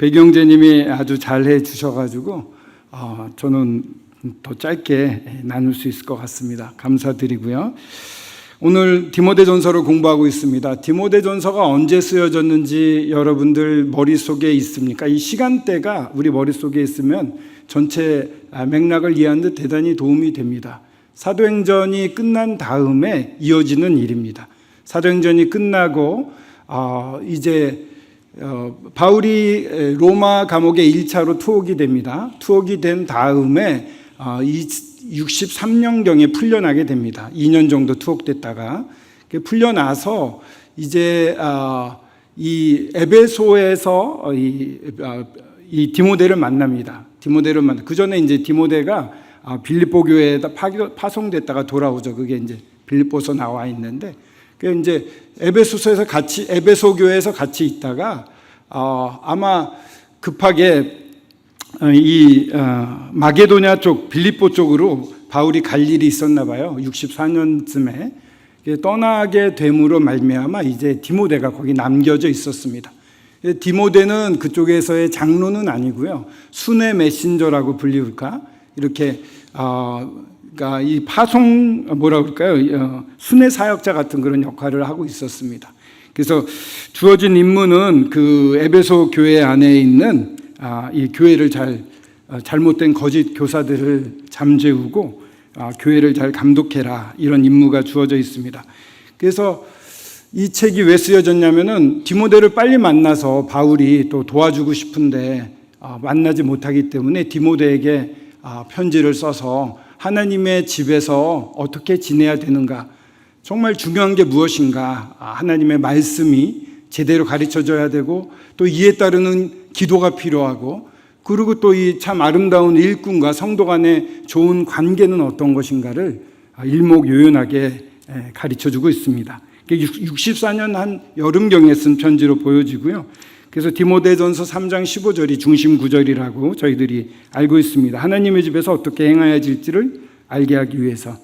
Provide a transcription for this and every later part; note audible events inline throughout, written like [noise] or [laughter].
배경재님이 아주 잘 해주셔가지고 어, 저는 더 짧게 나눌 수 있을 것 같습니다. 감사드리고요. 오늘 디모데전서를 공부하고 있습니다. 디모데전서가 언제 쓰여졌는지 여러분들 머릿속에 있습니까? 이 시간대가 우리 머릿속에 있으면 전체 맥락을 이해하는 데 대단히 도움이 됩니다. 사도행전이 끝난 다음에 이어지는 일입니다. 사도행전이 끝나고 어, 이제 어, 바울이 에, 로마 감옥에 1차로 투옥이 됩니다. 투옥이 된 다음에 어, 이 63년경에 풀려나게 됩니다. 2년 정도 투옥됐다가 그 풀려나서 이제 아, 이 에베소에서 어, 이, 아, 이 디모데를 만납니다. 디모데를 만나. 그 전에 이제 디모데가 아, 빌립보 교회에다 파- 파송됐다가 돌아오죠. 그게 이제 빌립보서 나와 있는데 그 이제 에베소서에서 같이 에베소 교회에서 같이 있다가 어, 아마 급하게 어, 이 어, 마게도냐 쪽 빌립보 쪽으로 바울이 갈 일이 있었나 봐요. 64년쯤에 떠나게 됨으로 말미암아 이제 디모데가 거기 남겨져 있었습니다. 예, 디모데는 그쪽에서의 장로는 아니고요. 순회 메신저라고 불리울까? 이렇게 어, 그러니까 이 파송 뭐라 그럴까요? 어, 순회 사역자 같은 그런 역할을 하고 있었습니다. 그래서 주어진 임무는 그 에베소 교회 안에 있는 아, 이 교회를 잘 어, 잘못된 거짓 교사들을 잠재우고 아, 교회를 잘 감독해라 이런 임무가 주어져 있습니다. 그래서 이 책이 왜 쓰여졌냐면은 디모데를 빨리 만나서 바울이 또 도와주고 싶은데 아, 만나지 못하기 때문에 디모데에게 아, 편지를 써서 하나님의 집에서 어떻게 지내야 되는가 정말 중요한 게 무엇인가 아, 하나님의 말씀이 제대로 가르쳐 줘야 되고 또 이에 따르는 기도가 필요하고 그리고 또 이 참 아름다운 일꾼과 성도 간의 좋은 관계는 어떤 것인가를 아, 일목요연하게 가르쳐 주고 있습니다. 64년 한 여름경에 쓴 편지로 보여지고요. 그래서 디모데전서 3장 15절이 중심 구절이라고 저희들이 알고 있습니다. 하나님의 집에서 어떻게 행해야 질지를 알게 하기 위해서.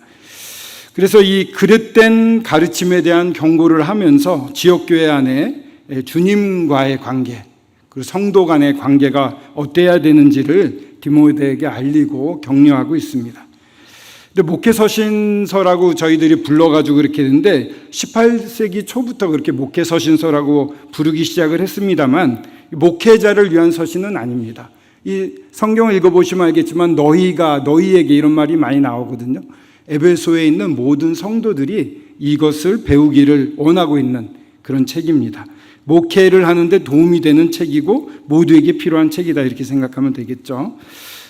그래서 이 그릇된 가르침에 대한 경고를 하면서 지역교회 안에 주님과의 관계, 그리고 성도 간의 관계가 어때야 되는지를 디모데에게 알리고 격려하고 있습니다. 근데 목회 서신서라고 저희들이 불러가지고 그렇게 했는데 18세기 초부터 그렇게 목회 서신서라고 부르기 시작을 했습니다만 목회자를 위한 서신은 아닙니다. 이 성경을 읽어보시면 알겠지만 너희가 너희에게 이런 말이 많이 나오거든요. 에베소에 있는 모든 성도들이 이것을 배우기를 원하고 있는 그런 책입니다. 목회를 하는데 도움이 되는 책이고 모두에게 필요한 책이다 이렇게 생각하면 되겠죠.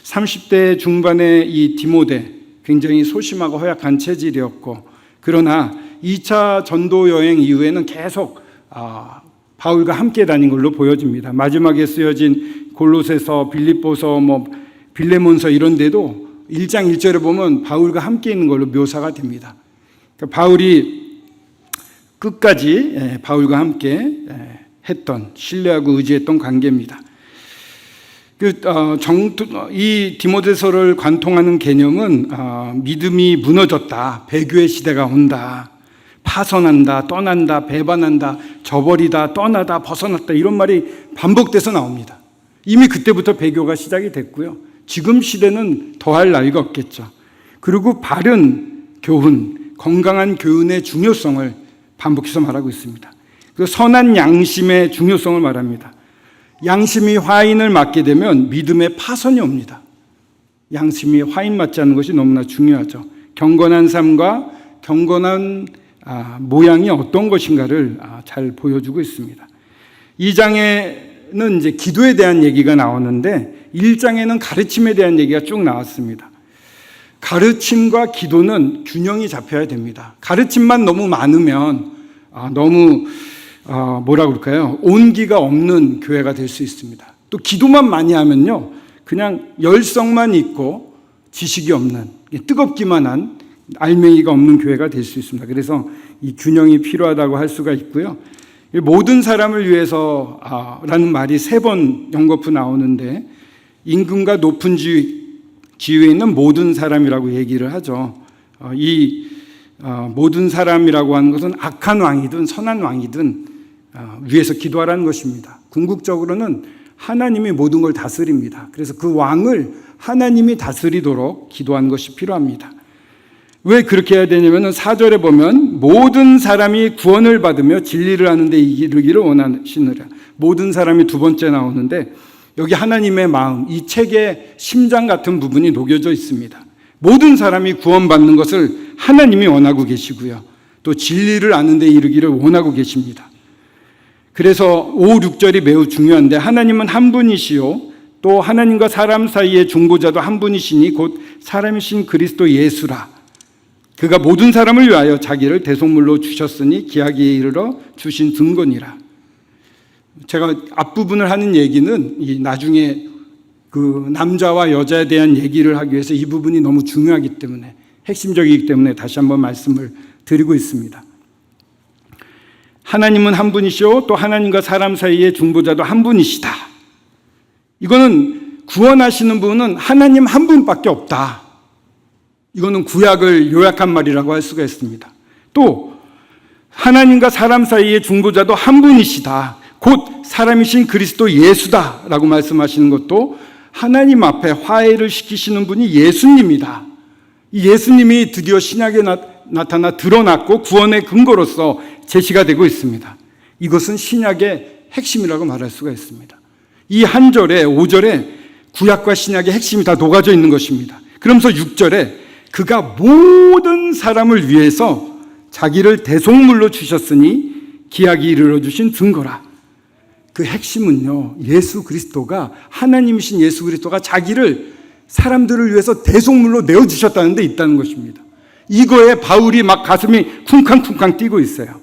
30대 중반의 이 디모데 굉장히 소심하고 허약한 체질이었고 그러나 2차 전도 여행 이후에는 계속 아, 바울과 함께 다닌 걸로 보여집니다. 마지막에 쓰여진 골로새서, 빌립보서, 뭐 빌레몬서 이런 데도 1장 1절에 보면 바울과 함께 있는 걸로 묘사가 됩니다. 그러니까 바울이 끝까지 예, 바울과 함께 예, 했던 신뢰하고 의지했던 관계입니다. 그, 어, 정, 이 디모데서를 관통하는 개념은 어, 믿음이 무너졌다, 배교의 시대가 온다, 파선한다, 떠난다, 배반한다, 저버리다, 떠나다, 벗어났다 이런 말이 반복돼서 나옵니다. 이미 그때부터 배교가 시작이 됐고요. 지금 시대는 더할 나위가 없겠죠. 그리고 바른 교훈, 건강한 교훈의 중요성을 반복해서 말하고 있습니다. 그 선한 양심의 중요성을 말합니다. 양심이 화인을 맞게 되면 믿음의 파선이 옵니다. 양심이 화인 맞지 않는 것이 너무나 중요하죠. 경건한 삶과 경건한 아, 모양이 어떤 것인가를 아, 잘 보여주고 있습니다. 이 장에는 이제 기도에 대한 얘기가 나오는데 1장에는 가르침에 대한 얘기가 쭉 나왔습니다. 가르침과 기도는 균형이 잡혀야 됩니다. 가르침만 너무 많으면 아, 너무 아, 뭐라 그럴까요? 온기가 없는 교회가 될 수 있습니다. 또 기도만 많이 하면요, 그냥 열성만 있고 지식이 없는 뜨겁기만 한 알맹이가 없는 교회가 될 수 있습니다. 그래서 이 균형이 필요하다고 할 수가 있고요. 모든 사람을 위해서라는 말이 세 번 연거푸 나오는데 임금과 높은 지위, 지위에 있는 모든 사람이라고 얘기를 하죠. 어, 이 어, 모든 사람이라고 하는 것은 악한 왕이든 선한 왕이든 어, 위해서 기도하라는 것입니다. 궁극적으로는 하나님이 모든 걸 다스립니다. 그래서 그 왕을 하나님이 다스리도록 기도한 것이 필요합니다. 왜 그렇게 해야 되냐면은 4절에 보면 모든 사람이 구원을 받으며 진리를 하는데 이르기를 원하시느라. 모든 사람이 두 번째 나오는데 여기 하나님의 마음, 이 책의 심장 같은 부분이 녹여져 있습니다. 모든 사람이 구원받는 것을 하나님이 원하고 계시고요. 또 진리를 아는 데 이르기를 원하고 계십니다. 그래서 5, 6절이 매우 중요한데 하나님은 한 분이시요 또 하나님과 사람 사이의 중보자도 한 분이시니 곧 사람이신 그리스도 예수라. 그가 모든 사람을 위하여 자기를 대속물로 주셨으니 기하기에 이르러 주신 증거니라. 제가 앞부분을 하는 얘기는 이 나중에 그 남자와 여자에 대한 얘기를 하기 위해서 이 부분이 너무 중요하기 때문에 핵심적이기 때문에 다시 한번 말씀을 드리고 있습니다. 하나님은 한 분이시오 또 하나님과 사람 사이의 중보자도 한 분이시다. 이거는 구원하시는 분은 하나님 한 분밖에 없다. 이거는 구약을 요약한 말이라고 할 수가 있습니다. 또 하나님과 사람 사이의 중보자도 한 분이시다. 곧 사람이신 그리스도 예수다라고 말씀하시는 것도 하나님 앞에 화해를 시키시는 분이 예수님이다. 이 예수님이 드디어 신약에 나, 나타나 드러났고 구원의 근거로서 제시가 되고 있습니다. 이것은 신약의 핵심이라고 말할 수가 있습니다. 이 한 절에 5절에 구약과 신약의 핵심이 다 녹아져 있는 것입니다. 그러면서 6절에 그가 모든 사람을 위해서 자기를 대속물로 주셨으니 기약이 이르러 주신 증거라. 그 핵심은요, 예수 그리스도가, 하나님이신 예수 그리스도가 자기를 사람들을 위해서 대속물로 내어 주셨다는 데 있다는 것입니다. 이거에 바울이 막 가슴이 쿵쾅쿵쾅 뛰고 있어요.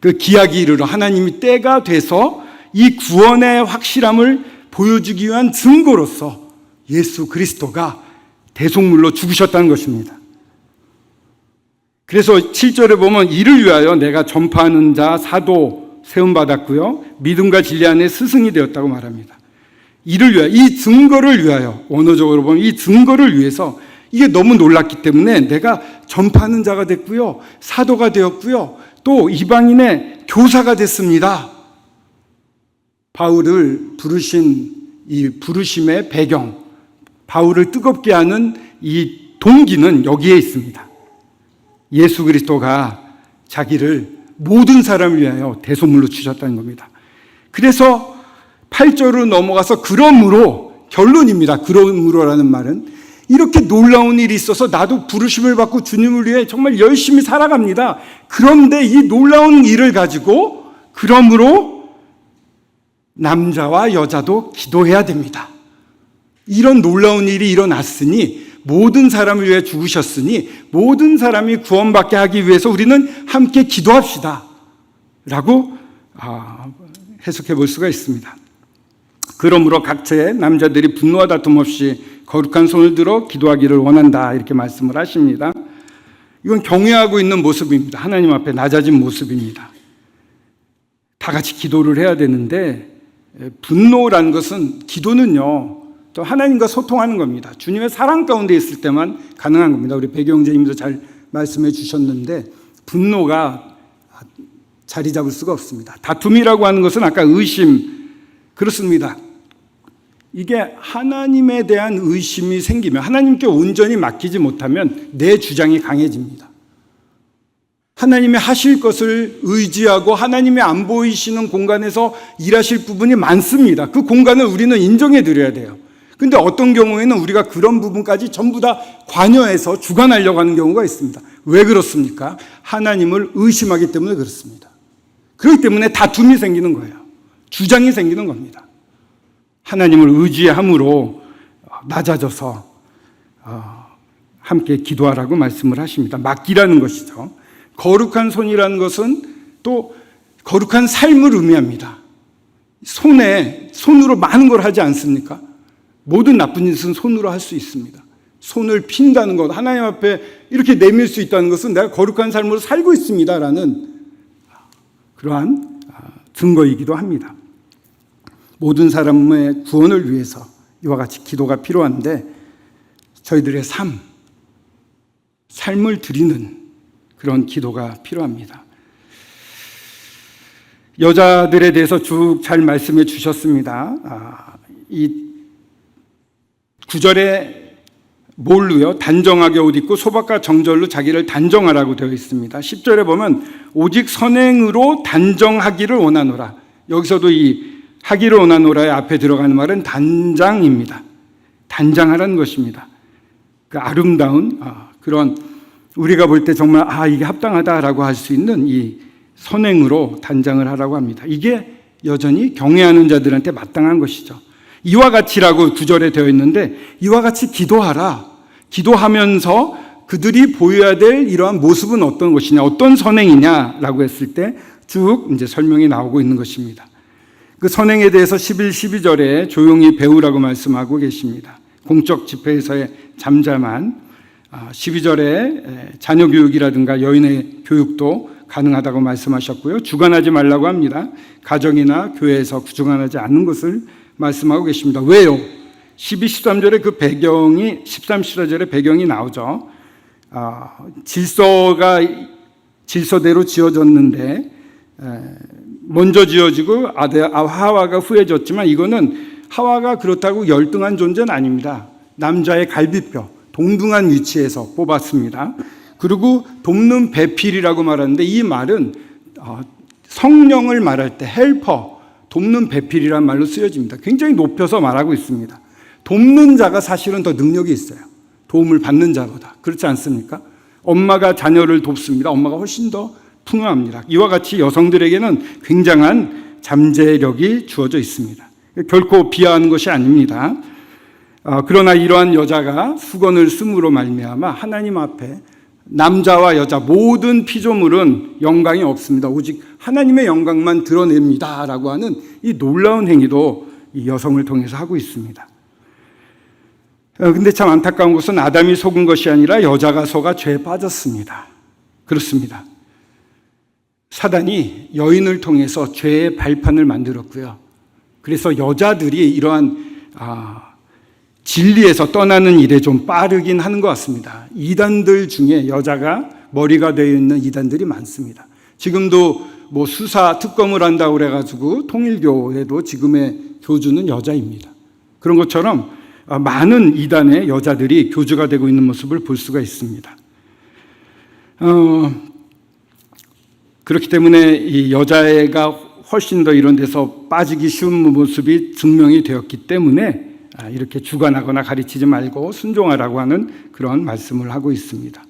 그 기약이 이르러 하나님이 때가 돼서 이 구원의 확실함을 보여주기 위한 증거로서 예수 그리스도가 대속물로 죽으셨다는 것입니다. 그래서 7절에 보면 이를 위하여 내가 전파하는 자 사도 세움 받았고요. 믿음과 진리 안에 스승이 되었다고 말합니다. 이를 위하여 이 증거를 위하여 언어적으로 보면 이 증거를 위해서 이게 너무 놀랐기 때문에 내가 전파하는 자가 됐고요. 사도가 되었고요. 또 이방인의 교사가 됐습니다. 바울을 부르신 이 부르심의 배경, 바울을 뜨겁게 하는 이 동기는 여기에 있습니다. 예수 그리스도가 자기를 모든 사람을 위하여 대소물로 주셨다는 겁니다. 그래서 8절로 넘어가서 그러므로 결론입니다. 그러므로라는 말은 이렇게 놀라운 일이 있어서 나도 부르심을 받고 주님을 위해 정말 열심히 살아갑니다. 그런데 이 놀라운 일을 가지고 그러므로 남자와 여자도 기도해야 됩니다. 이런 놀라운 일이 일어났으니 모든 사람을 위해 죽으셨으니 모든 사람이 구원받게 하기 위해서 우리는 함께 기도합시다. 라고 아, 해석해 볼 수가 있습니다. 그러므로 각처의 남자들이 분노와 다툼 없이 거룩한 손을 들어 기도하기를 원한다. 이렇게 말씀을 하십니다. 이건 경외하고 있는 모습입니다. 하나님 앞에 낮아진 모습입니다. 다 같이 기도를 해야 되는데 분노라는 것은 기도는요. 또 하나님과 소통하는 겁니다. 주님의 사랑 가운데 있을 때만 가능한 겁니다. 우리 배경제님도 잘 말씀해 주셨는데 분노가 자리 잡을 수가 없습니다. 다툼이라고 하는 것은 아까 의심 그렇습니다. 이게 하나님에 대한 의심이 생기면 하나님께 온전히 맡기지 못하면 내 주장이 강해집니다. 하나님이 하실 것을 의지하고 하나님이 안 보이시는 공간에서 일하실 부분이 많습니다. 그 공간을 우리는 인정해 드려야 돼요. 근데 어떤 경우에는 우리가 그런 부분까지 전부 다 관여해서 주관하려고 하는 경우가 있습니다. 왜 그렇습니까? 하나님을 의심하기 때문에 그렇습니다. 그렇기 때문에 다툼이 생기는 거예요. 주장이 생기는 겁니다. 하나님을 의지함으로 낮아져서 어, 함께 기도하라고 말씀을 하십니다. 맡기라는 것이죠. 거룩한 손이라는 것은 또 거룩한 삶을 의미합니다. 손에 손으로 많은 걸 하지 않습니까? 모든 나쁜 짓은 손으로 할 수 있습니다. 손을 핀다는 것, 하나님 앞에 이렇게 내밀 수 있다는 것은 내가 거룩한 삶으로 살고 있습니다라는 그러한 증거이기도 합니다. 모든 사람의 구원을 위해서 이와 같이 기도가 필요한데 저희들의 삶, 삶을 드리는 그런 기도가 필요합니다. 여자들에 대해서 쭉 잘 말씀해 주셨습니다. 아, 이 구절에 뭘로요? 단정하게 옷 입고 소박과 정절로 자기를 단정하라고 되어 있습니다. 10절에 보면 오직 선행으로 단정하기를 원하노라. 여기서도 이 하기를 원하노라의 앞에 들어가는 말은 단장입니다. 단장하라는 것입니다. 그 아름다운 아, 그런 우리가 볼 때 정말 아 이게 합당하다라고 할 수 있는 이 선행으로 단장을 하라고 합니다. 이게 여전히 경외하는 자들한테 마땅한 것이죠. 이와 같이라고 구절에 되어 있는데 이와 같이 기도하라. 기도하면서 그들이 보여야 될 이러한 모습은 어떤 것이냐, 어떤 선행이냐라고 했을 때 쭉 이제 설명이 나오고 있는 것입니다. 그 선행에 대해서 11, 12절에 조용히 배우라고 말씀하고 계십니다. 공적 집회에서의 잠잠한 12절에 자녀 교육이라든가 여인의 교육도 가능하다고 말씀하셨고요. 주관하지 말라고 합니다. 가정이나 교회에서 주관하지 않는 것을 말씀하고 계십니다. 왜요? 12, 13절에 그 배경이 13, 14절에 배경이 나오죠. 아, 질서가 질서대로 지어졌는데 먼저 지어지고 아들 하와가 후해졌지만 이거는 하와가 그렇다고 열등한 존재는 아닙니다. 남자의 갈비뼈 동등한 위치에서 뽑았습니다. 그리고 돕는 배필이라고 말하는데 이 말은 어, 성령을 말할 때 헬퍼 돕는 배필이란 말로 쓰여집니다. 굉장히 높여서 말하고 있습니다. 돕는 자가 사실은 더 능력이 있어요. 도움을 받는 자보다. 그렇지 않습니까? 엄마가 자녀를 돕습니다. 엄마가 훨씬 더 풍요합니다. 이와 같이 여성들에게는 굉장한 잠재력이 주어져 있습니다. 결코 비하하는 것이 아닙니다. 어, 그러나 이러한 여자가 수건을 쓰므로 말미암아 하나님 앞에 남자와 여자 모든 피조물은 영광이 없습니다. 오직 하나님의 영광만 드러냅니다라고 하는 이 놀라운 행위도 이 여성을 통해서 하고 있습니다. 어, 근데 참 안타까운 것은 아담이 속은 것이 아니라 여자가 속아 죄에 빠졌습니다. 그렇습니다. 사단이 여인을 통해서 죄의 발판을 만들었고요. 그래서 여자들이 이러한 아, 진리에서 떠나는 일에 좀 빠르긴 하는 것 같습니다. 이단들 중에 여자가 머리가 되어 있는 이단들이 많습니다. 지금도 뭐 수사 특검을 한다고 그래가지고 통일교에도 지금의 교주는 여자입니다. 그런 것처럼 많은 이단의 여자들이 교주가 되고 있는 모습을 볼 수가 있습니다. 어, 그렇기 때문에 이 여자애가 훨씬 더 이런 데서 빠지기 쉬운 모습이 증명이 되었기 때문에 아, 이렇게 주관하거나 가르치지 말고 순종하라고 하는 그런 말씀을 하고 있습니다.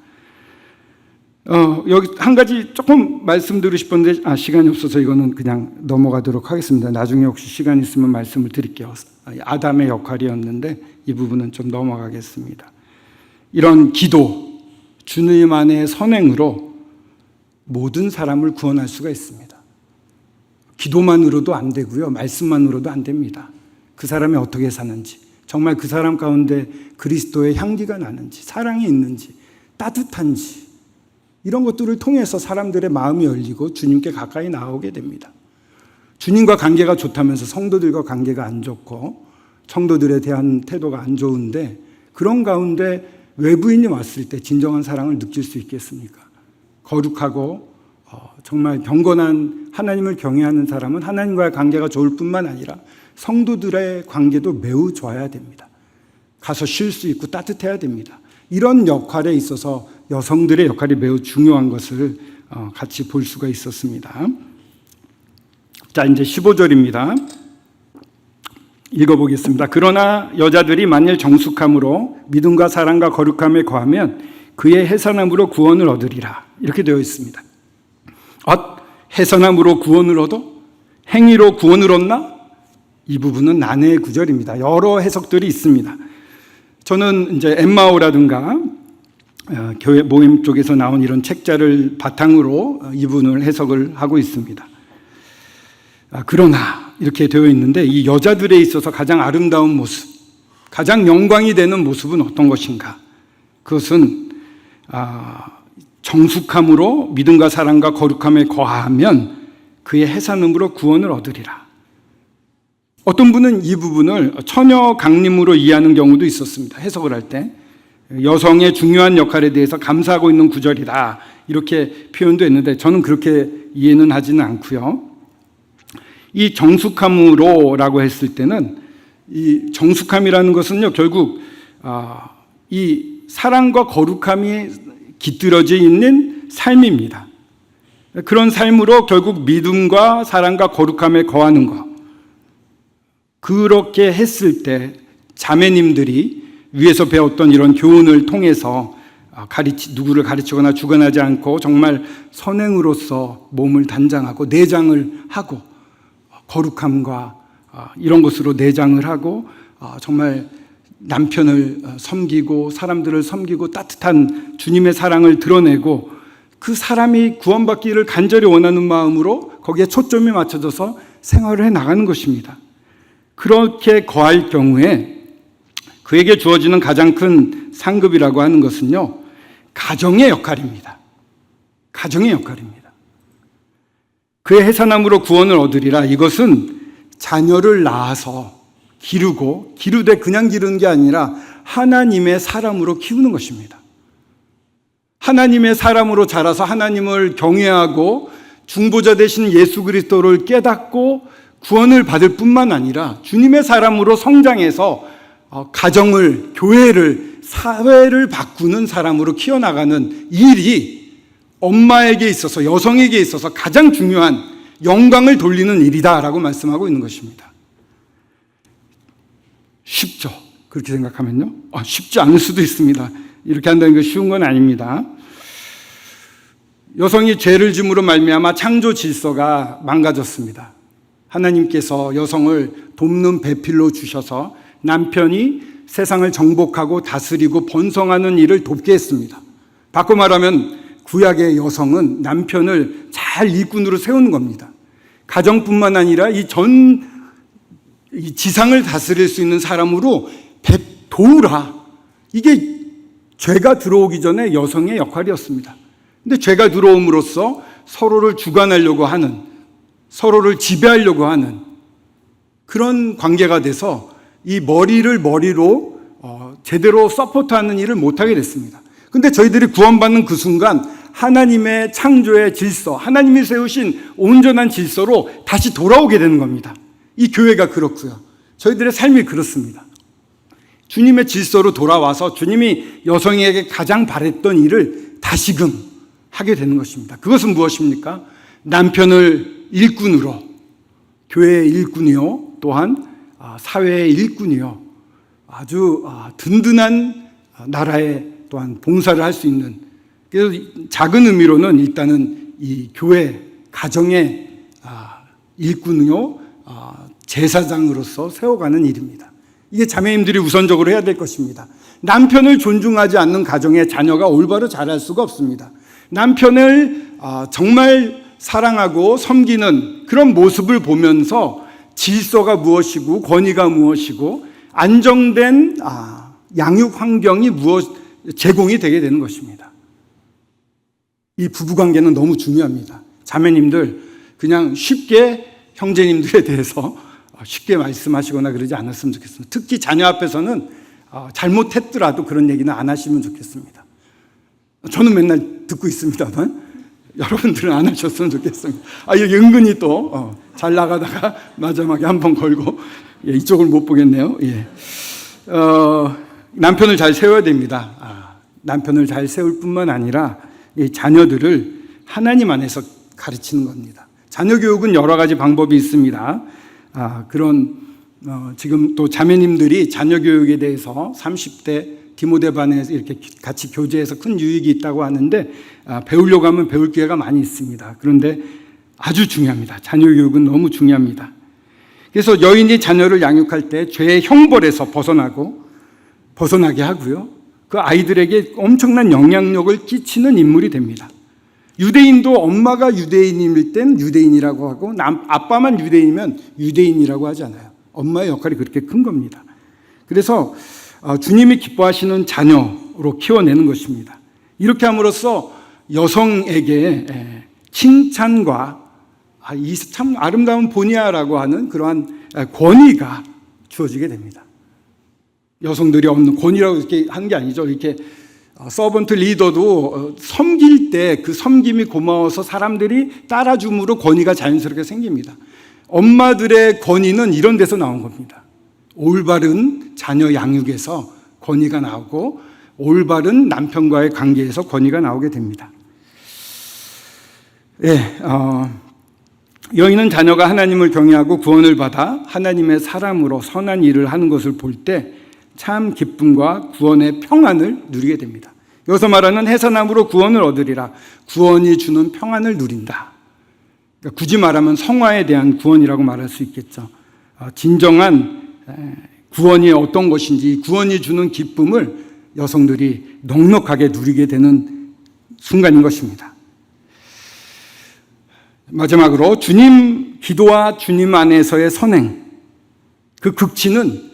어, 여기 한 가지 조금 말씀드리고 싶은데 아, 시간이 없어서 이거는 그냥 넘어가도록 하겠습니다. 나중에 혹시 시간 있으면 말씀을 드릴게요. 아담의 역할이었는데 이 부분은 좀 넘어가겠습니다. 이런 기도, 주님 안의 선행으로 모든 사람을 구원할 수가 있습니다. 기도만으로도 안 되고요. 말씀만으로도 안 됩니다. 그 사람이 어떻게 사는지, 정말 그 사람 가운데 그리스도의 향기가 나는지, 사랑이 있는지, 따뜻한지, 이런 것들을 통해서 사람들의 마음이 열리고 주님께 가까이 나오게 됩니다. 주님과 관계가 좋다면서 성도들과 관계가 안 좋고 성도들에 대한 태도가 안 좋은데 그런 가운데 외부인이 왔을 때 진정한 사랑을 느낄 수 있겠습니까? 거룩하고 어, 정말 경건한 하나님을 경외하는 사람은 하나님과의 관계가 좋을 뿐만 아니라 성도들의 관계도 매우 좋아야 됩니다. 가서 쉴 수 있고 따뜻해야 됩니다. 이런 역할에 있어서 여성들의 역할이 매우 중요한 것을 어, 같이 볼 수가 있었습니다. 자, 이제 15절입니다. 읽어보겠습니다. 그러나 여자들이 만일 정숙함으로 믿음과 사랑과 거룩함에 거하면 그의 해산함으로 구원을 얻으리라. 이렇게 되어 있습니다. 어, 해산함으로 구원을 얻어? 행위로 구원을 얻나? 이 부분은 난해의 구절입니다. 여러 해석들이 있습니다. 저는 이제 엠마오라든가 어, 교회 모임 쪽에서 나온 이런 책자를 바탕으로 이 부분을 해석을 하고 있습니다. 아, 그러나 이렇게 되어 있는데 이 여자들에 있어서 가장 아름다운 모습, 가장 영광이 되는 모습은 어떤 것인가? 그것은 아, 정숙함으로 믿음과 사랑과 거룩함에 거하면 그의 해산음으로 구원을 얻으리라. 어떤 분은 이 부분을 처녀 강림으로 이해하는 경우도 있었습니다. 해석을 할 때. 여성의 중요한 역할에 대해서 감사하고 있는 구절이다. 이렇게 표현도 했는데 저는 그렇게 이해는 하지는 않고요. 이 정숙함으로라고 했을 때는 이 정숙함이라는 것은요 결국 아, 이 사랑과 거룩함이 깃들어져 있는 삶입니다. 그런 삶으로 결국 믿음과 사랑과 거룩함에 거하는 것. 그렇게 했을 때 자매님들이 위에서 배웠던 이런 교훈을 통해서 아, 가르치, 누구를 가르치거나 주관하지 않고 정말 선행으로서 몸을 단장하고 내장을 하고 거룩함과 아, 이런 것으로 내장을 하고 아, 정말 남편을 어, 섬기고 사람들을 섬기고 따뜻한 주님의 사랑을 드러내고 그 사람이 구원받기를 간절히 원하는 마음으로 거기에 초점이 맞춰져서 생활을 해 나가는 것입니다. 그렇게 거할 경우에 그에게 주어지는 가장 큰 상급이라고 하는 것은요, 가정의 역할입니다. 가정의 역할입니다. 그의 해산함으로 구원을 얻으리라. 이것은 자녀를 낳아서 기르고 기르되 그냥 기르는 게 아니라 하나님의 사람으로 키우는 것입니다. 하나님의 사람으로 자라서 하나님을 경외하고 중보자 되신 예수 그리스도를 깨닫고 구원을 받을 뿐만 아니라 주님의 사람으로 성장해서 어, 가정을, 교회를, 사회를 바꾸는 사람으로 키워나가는 일이 엄마에게 있어서, 여성에게 있어서 가장 중요한 영광을 돌리는 일이다라고 말씀하고 있는 것입니다. 쉽죠? 그렇게 생각하면요? 아, 쉽지 않을 수도 있습니다. 이렇게 한다는 게 쉬운 건 아닙니다. 여성이 죄를 짐으로 말미암아 창조 질서가 망가졌습니다. 하나님께서 여성을 돕는 배필로 주셔서 남편이 세상을 정복하고 다스리고 번성하는 일을 돕게 했습니다. 바꿔 말하면 구약의 여성은 남편을 잘 일꾼으로 세우는 겁니다. 가정뿐만 아니라 이 전 지상을 다스릴 수 있는 사람으로 배, 도우라. 이게 죄가 들어오기 전에 여성의 역할이었습니다. 근데 죄가 들어옴으로써 서로를 주관하려고 하는, 서로를 지배하려고 하는 그런 관계가 돼서 이 머리를 머리로 어, 제대로 서포트하는 일을 못하게 됐습니다. 근데 저희들이 구원받는 그 순간 하나님의 창조의 질서, 하나님이 세우신 온전한 질서로 다시 돌아오게 되는 겁니다. 이 교회가 그렇고요. 저희들의 삶이 그렇습니다. 주님의 질서로 돌아와서 주님이 여성에게 가장 바랬던 일을 다시금 하게 되는 것입니다. 그것은 무엇입니까? 남편을 일꾼으로, 교회의 일꾼이요, 또한 아, 사회의 일꾼이요, 아주 아, 든든한 나라의 또한 봉사를 할 수 있는, 그래서 작은 의미로는 일단은 이 교회, 가정의 아, 일꾼이요, 제사장으로서 세워가는 일입니다. 이게 자매님들이 우선적으로 해야 될 것입니다. 남편을 존중하지 않는 가정에 자녀가 올바로 자랄 수가 없습니다. 남편을 정말 사랑하고 섬기는 그런 모습을 보면서 질서가 무엇이고 권위가 무엇이고 안정된 양육 환경이 무엇 제공이 되게 되는 것입니다. 이 부부 관계는 너무 중요합니다. 자매님들 그냥 쉽게 형제님들에 대해서 쉽게 말씀하시거나 그러지 않았으면 좋겠습니다. 특히 자녀 앞에서는 잘못했더라도 그런 얘기는 안 하시면 좋겠습니다. 저는 맨날 듣고 있습니다만 [laughs] 여러분들은 안 하셨으면 좋겠습니다. 아, 여기 은근히 또잘 나가다가 [laughs] 마지막에 한 번 걸고 예, 이쪽을 못 보겠네요. 예. 어, 남편을 잘 세워야 됩니다. 아, 남편을 잘 세울 뿐만 아니라 이 자녀들을 하나님 안에서 가르치는 겁니다. 자녀 교육은 여러 가지 방법이 있습니다. 아, 그런 어, 지금 또 자매님들이 자녀 교육에 대해서 30대 디모데 반에서 이렇게 같이 교제해서 큰 유익이 있다고 하는데 아, 배우려고 하면 배울 기회가 많이 있습니다. 그런데 아주 중요합니다. 자녀 교육은 너무 중요합니다. 그래서 여인이 자녀를 양육할 때 죄의 형벌에서 벗어나고 벗어나게 하고요. 그 아이들에게 엄청난 영향력을 끼치는 인물이 됩니다. 유대인도 엄마가 유대인일 땐 유대인이라고 하고 남, 아빠만 유대인이면 유대인이라고 하지 않아요. 엄마의 역할이 그렇게 큰 겁니다. 그래서 어, 주님이 기뻐하시는 자녀로 키워내는 것입니다. 이렇게 함으로써 여성에게 칭찬과 아, 이 참 아름다운 본이야라고 하는 그러한 권위가 주어지게 됩니다. 여성들이 없는 권위라고 이렇게 한 게 아니죠. 이렇게 서번트 리더도 어, 섬길 때 그 섬김이 고마워서 사람들이 따라줌으로 권위가 자연스럽게 생깁니다. 엄마들의 권위는 이런 데서 나온 겁니다. 올바른 자녀 양육에서 권위가 나오고 올바른 남편과의 관계에서 권위가 나오게 됩니다. 예, 어, 여인은 자녀가 하나님을 경외하고 구원을 받아 하나님의 사람으로 선한 일을 하는 것을 볼 때 참 기쁨과 구원의 평안을 누리게 됩니다. 여기서 말하는 해산함으로 구원을 얻으리라. 구원이 주는 평안을 누린다. 그러니까 굳이 말하면 성화에 대한 구원이라고 말할 수 있겠죠. 어, 진정한 구원이 어떤 것인지 구원이 주는 기쁨을 여성들이 넉넉하게 누리게 되는 순간인 것입니다. 마지막으로 주님 기도와 주님 안에서의 선행 그 극치는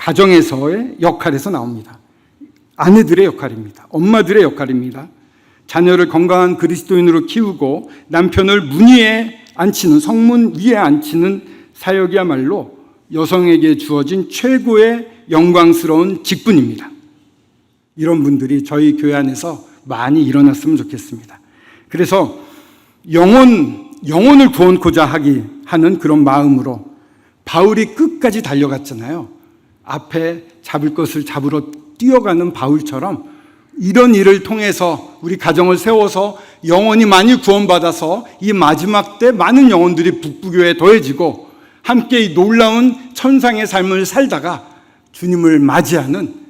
가정에서의 역할에서 나옵니다. 아내들의 역할입니다. 엄마들의 역할입니다. 자녀를 건강한 그리스도인으로 키우고 남편을 문 위에 앉히는 성문 위에 앉히는 사역이야말로 여성에게 주어진 최고의 영광스러운 직분입니다. 이런 분들이 저희 교회 안에서 많이 일어났으면 좋겠습니다. 그래서 영혼 영혼을 구원코자 하기 하는 그런 마음으로 바울이 끝까지 달려갔잖아요. 앞에 잡을 것을 잡으러 뛰어가는 바울처럼 이런 일을 통해서 우리 가정을 세워서 영혼이 많이 구원받아서 이 마지막 때 많은 영혼들이 북부교에 더해지고 함께 이 놀라운 천상의 삶을 살다가 주님을 맞이하는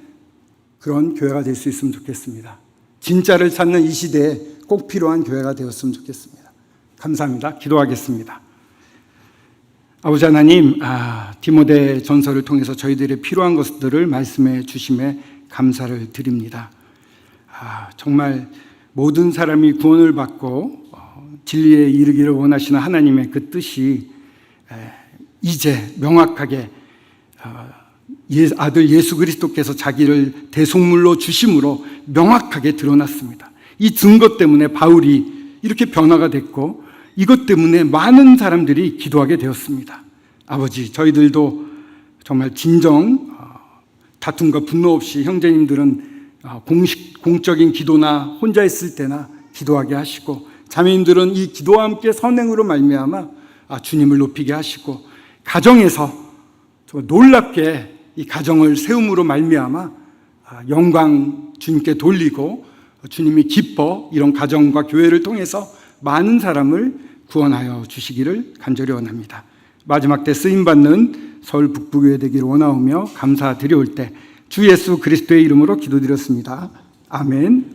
그런 교회가 될 수 있으면 좋겠습니다. 진짜를 찾는 이 시대에 꼭 필요한 교회가 되었으면 좋겠습니다. 감사합니다. 기도하겠습니다. 아버지 하나님, 아, 디모데 전설을 통해서 저희들의 필요한 것들을 말씀해 주심에 감사를 드립니다. 아, 정말 모든 사람이 구원을 받고 어, 진리에 이르기를 원하시는 하나님의 그 뜻이 에, 이제 명확하게 어, 예, 아들 예수 그리스도께서 자기를 대속물로 주심으로 명확하게 드러났습니다. 이 증거 때문에 바울이 이렇게 변화가 됐고 이것 때문에 많은 사람들이 기도하게 되었습니다. 아버지, 저희들도 정말 진정 어, 다툼과 분노 없이 형제님들은 어, 공식 공적인 기도나 혼자 있을 때나 기도하게 하시고 자매님들은 이 기도와 함께 선행으로 말미암아 아, 주님을 높이게 하시고 가정에서 놀랍게 이 가정을 세움으로 말미암아 아, 영광 주님께 돌리고 주님이 기뻐 이런 가정과 교회를 통해서 많은 사람을 구원하여 주시기를 간절히 원합니다. 마지막 때 쓰임 받는 서울 북부교회 되기를 원하오며 감사드려올 때 주 예수 그리스도의 이름으로 기도드렸습니다. 아멘.